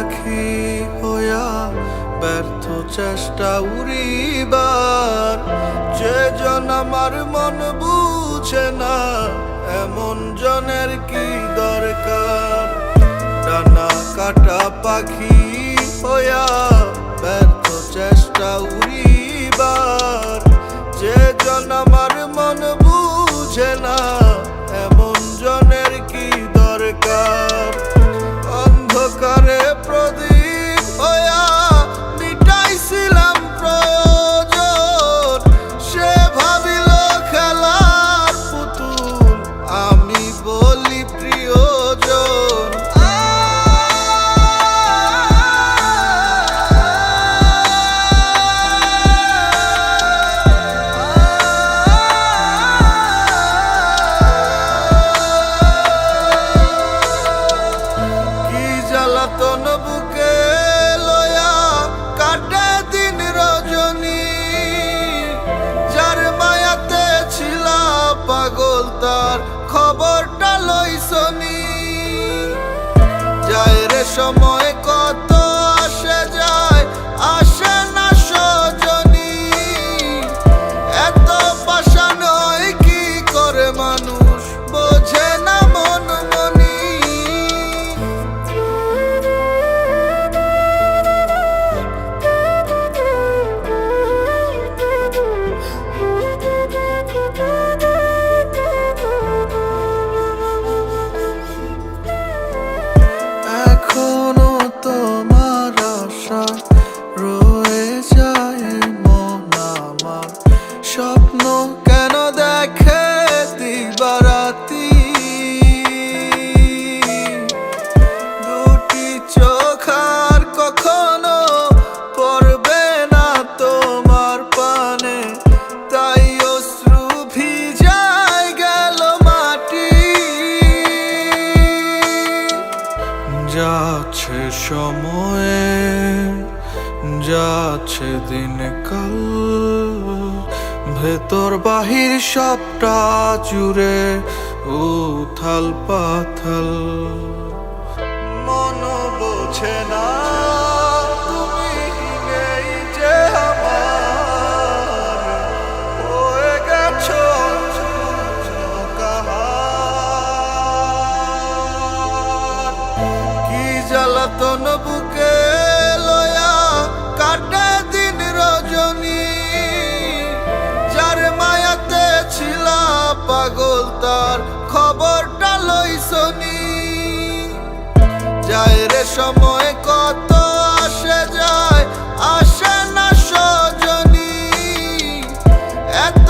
পাখি হইয়া ব্যর্থ চেষ্টা উড়িবার। যে জন আমার মন বুঝে না, এমন জনের কি দরকার? ডানা কাটা পাখি হইয়া ব্যর্থ চেষ্টা উড়িবার। যে জন আমার মন বুঝে না সময় যাচ্ছে দিন কাল ভেতর বাহির সবটা জুড়ে উথাল পাথাল। মন বোঝে না জ্বালাতন বুকে পাগল তার খবরটা লইসনি যায় রে সময় কত আসে যায় আসে না সজনী। এত